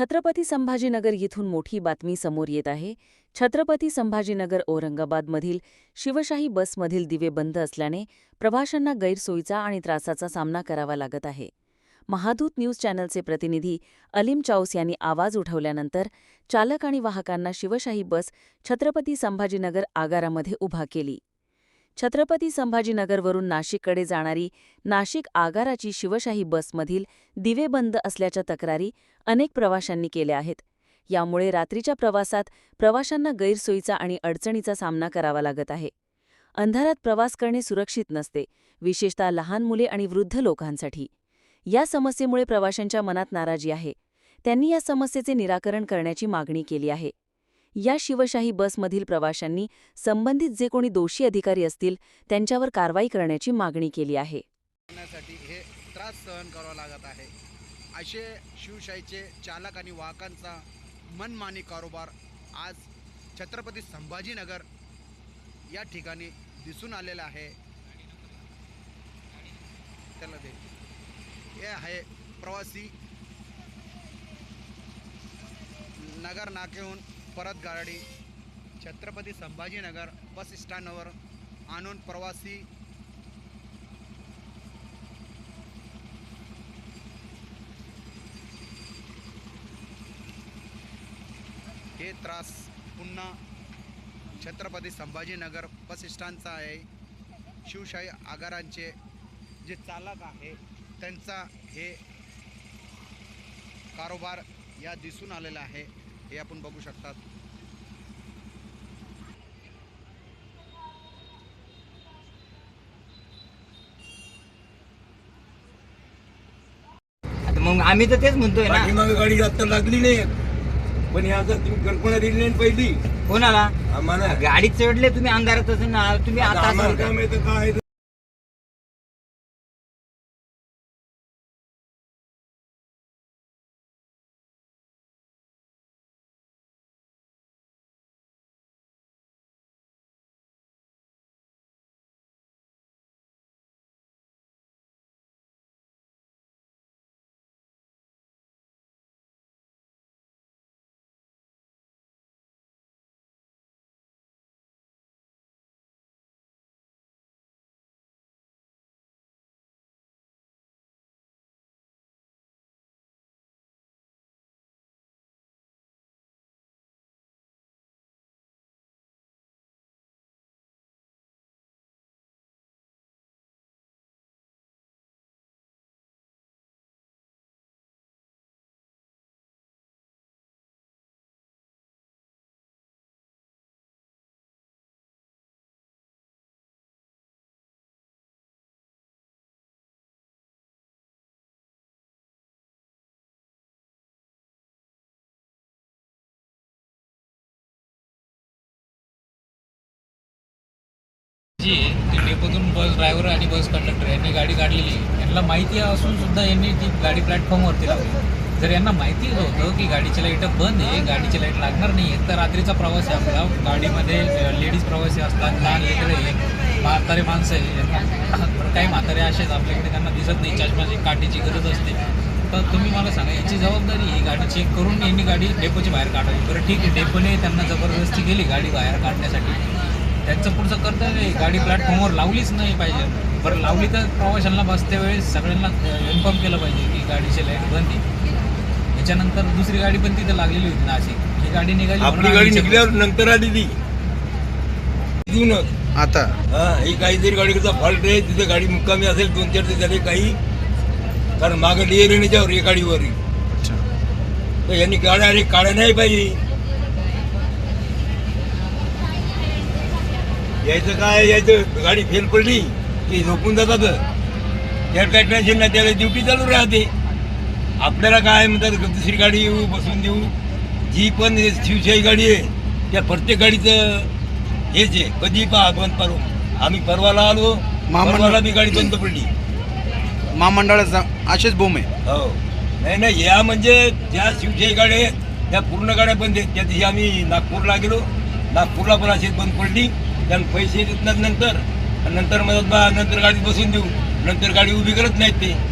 छत्रपती संभाजीनगर येथून मोठी बातमी समोर येत आहे. छत्रपती संभाजीनगर औरंगाबादमधील शिवशाही बसमधील दिवे बंद असल्याने प्रवाशांना गैरसोयीचा आणि त्रासाचा सामना करावा लागत आहे. महादूत न्यूज चॅनलचे प्रतिनिधी अलीम चाऊस यांनी आवाज उठवल्यानंतर चालक आणि वाहकांना शिवशाही बस छत्रपती संभाजीनगर आगारामध्ये उभा केली. छत्रपती संभाजीनगरवरून नाशिककडे जाणारी नाशिक आगाराची शिवशाही बसमधील दिवे बंद असल्याच्या तक्रारी अनेक प्रवाशांनी केल्या आहेत. यामुळे रात्रीच्या प्रवासात प्रवाशांना गैरसोयीचा आणि अडचणीचा सामना करावा लागत आहे. अंधारात प्रवास करणे सुरक्षित नसते विशेषतः लहान मुले आणि वृद्ध लोकांसाठी. या समस्येमुळे प्रवाशांच्या मनात नाराजी आहे. त्यांनी या समस्येचे निराकरण करण्याची मागणी केली आहे. या शिवशाही बसमधील प्रवाशांनी संबंधित जे कोणी दोषी अधिकारी असतील त्यांच्यावर कारवाई करण्याची मागणी केली आहे. हे त्रास सहन करावा लागत आहे. असे शिवशाहीचे चालक आणि वाहकांचा मनमानी कारोबार आज छत्रपती संभाजीनगर या ठिकाणी दिसून आलेला आहे. त्याला दे. हे आहे प्रवासी नगर नाक्याहून परत गाडी छत्रपती संभाजीनगर बस स्टँडवर आणून प्रवासी हे त्रास पुन्हा छत्रपती संभाजीनगर बस स्टँडचा आहे. शिवशाही आगारांचे जे चालक आहे त्यांचा हे कारोबार या दिसून आलेला आहे. हे आपण बघू शकतात. मग आम्ही तर तेच म्हणतोय ना. पाठीमागे गाडी आता लागली नाही. पण आता तुम्ही कल्पना दिली नाही पहिली. कोणाला? आम्हाला. गाडीत चढले तुम्ही अंधारात असेल ना तुम्ही आता आम्हाला. काय माहिती काय आहे ते. ती बस ड्रायव्हर आणि बस कंडक्टर यांनी गाडी काढलेली. यांना माहिती असून सुद्धा यांनी ती गाडी प्लॅटफॉर्मवरती लावली. जर यांना माहिती होतं की गाडीची लाइट बंद आहे गाडीची लाइट लागणार नाही आहे तर रात्रीचा प्रवास आहे आपला. गाडीमध्ये लेडीज प्रवासी असतात लहान लेकरं म्हातारे माणसं आहे काही म्हातारे असेच आपल्याकडे त्यांना दिसत नाही चष्माची काठीची गरज असते. तर तुम्ही मला सांगा याची जबाबदारी ही गाडी चेक करून यांनी गाडी डेपोची बाहेर काढावी. बरं ठीक आहे डेपोने त्यांना जबरदस्ती केली गाडी बाहेर काढण्यासाठी. त्यांचं पुढचं कर्तव्य आहे. गाडी प्लॅटफॉर्मवर लावलीच नाही पाहिजे. बरं लावली तर प्रवाशांना बसत्या वेळेस सगळ्यांना इन्फॉर्म केलं पाहिजे की गाडीची लाइट बंद आहे. याच्यानंतर दुसरी गाडी पण तिथे लागलेली होती नाशिक. ही गाडी निघाली म्हणून आपली गाडी आम्ही निघल्यावर नंतर आली ती. तिथूनच आता. हा ही काहीतरी गाडीचा फॉल्ट आहे तिथे गाडी मुक्कामी असेल दोन चार दिवस झाले काही. कारण मागं लिहिलं नाही त्यावर या गाडीवर तर यांनी गाड्या आणि काढ्या नाही पाहिजे. यायचं काय? यायचं. गाडी फेल पडली की झोपून जातात. त्यात काय टेन्शन नाही त्याला ड्युटी चालू राहते. आपल्याला काय म्हणतात दुसरी गाडी येऊ बसून देऊ. जी पण शिवशाही गाडी आहे त्या प्रत्येक गाडीचं हेच आहे. कधी पहा बंद पाडू. आम्ही परवाला आलो महामंडळ- परवाला बी गाडी बंद पडली. महामंडळाचा असेच बोम आहे. हो. नाही नाही या म्हणजे ज्या शिवशाही गाड्या आहेत त्या पूर्ण गाड्या बंद आहेत. त्या दिवशी आम्ही नागपूरला गेलो. नागपूरला पण अशीच बंद पडली. त्यांना पैसे देत नंतर. नंतर मदत बा नंतर गाडीत बसून देऊ. नंतर गाडी उभी करत नाहीत ते.